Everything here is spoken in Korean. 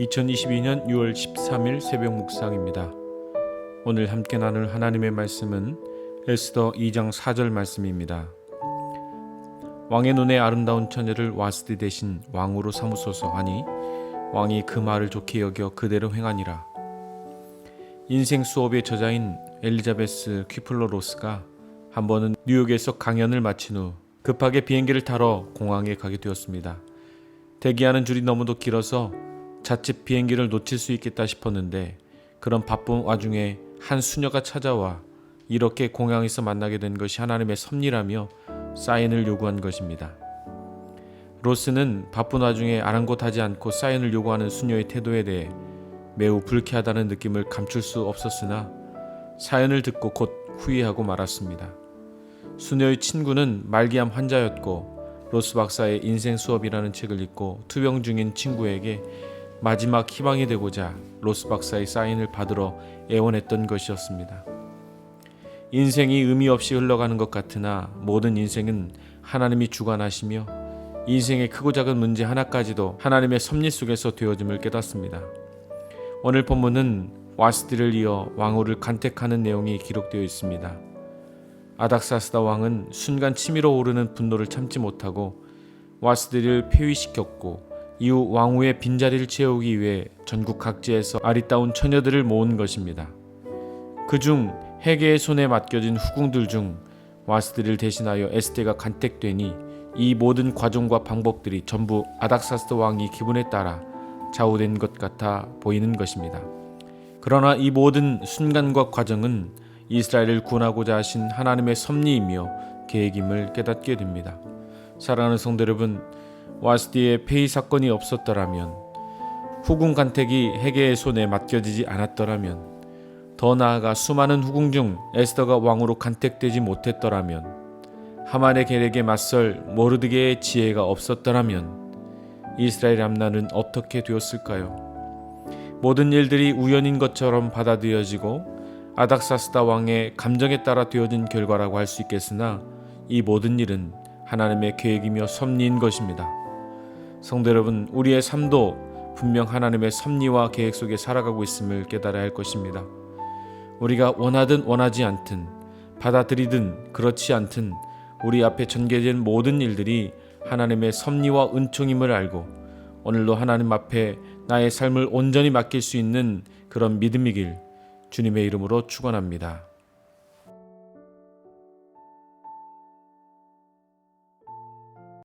2022년 6월 13일 새벽 묵상입니다. 오늘 함께 나눌 하나님의 말씀은 에스더 2장 4절 말씀입니다. 왕의 눈에 아름다운 처녀를 와스디 대신 왕으로 삼으소서 하니 왕이 그 말을 좋게 여겨 그대로 행하니라. 인생 수업의 저자인 엘리자베스 퀴플러 로스가 한 번은 뉴욕에서 강연을 마친 후 급하게 비행기를 타러 공항에 가게 되었습니다. 대기하는 줄이 너무도 길어서 자칫 비행기를 놓칠 수 있겠다 싶었는데 그런 바쁜 와중에 한 수녀가 찾아와 이렇게 공항에서 만나게 된 것이 하나님의 섭리라며 사인을 요구한 것입니다. 로스는 바쁜 와중에 아랑곳하지 않고 사인을 요구하는 수녀의 태도에 대해 매우 불쾌하다는 느낌을 감출 수 없었으나 사연을 듣고 곧 후회하고 말았습니다. 수녀의 친구는 말기암 환자였고 로스 박사의 인생 수업이라는 책을 읽고 투병 중인 친구에게 마지막 희망이 되고자 로스 박사의 사인을 받으러 애원했던 것이었습니다. 인생이 의미 없이 흘러가는 것 같으나 모든 인생은 하나님이 주관하시며 인생의 크고 작은 문제 하나까지도 하나님의 섭리 속에서 되어짐을 깨닫습니다. 오늘 본문은 와스디를 이어 왕후를 간택하는 내용이 기록되어 있습니다. 아닥사스다 왕은 순간 치밀어 오르는 분노를 참지 못하고 와스디를 폐위시켰고 이후 왕후의 빈자리를 채우기 위해 전국 각지에서 아리따운 처녀들을 모은 것입니다. 그중 해계의 손에 맡겨진 후궁들 중 와스디를 대신하여 에스테가 간택되니 이 모든 과정과 방법들이 전부 아닥사스 왕이 기분에 따라 좌우된 것 같아 보이는 것입니다. 그러나 이 모든 순간과 과정은 이스라엘을 구원하고자 하신 하나님의 섭리이며 계획임을 깨닫게 됩니다. 사랑하는 성도 여러분, 와스디의 폐위 사건이 없었더라면 후궁 간택이 해계의 손에 맡겨지지 않았더라면 더 나아가 수많은 후궁 중 에스더가 왕으로 간택되지 못했더라면 하만의 계략에 맞설 모르드게의 지혜가 없었더라면 이스라엘 암나는 어떻게 되었을까요? 모든 일들이 우연인 것처럼 받아들여지고 아닥사스다 왕의 감정에 따라 되어진 결과라고 할 수 있겠으나 이 모든 일은 하나님의 계획이며 섭리인 것입니다. 성도 여러분, 우리의 삶도 분명 하나님의 섭리와 계획 속에 살아가고 있음을 깨달아야 할 것입니다. 우리가 원하든 원하지 않든 받아들이든 그렇지 않든 우리 앞에 전개된 모든 일들이 하나님의 섭리와 은총임을 알고 오늘도 하나님 앞에 나의 삶을 온전히 맡길 수 있는 그런 믿음이길 주님의 이름으로 축원합니다.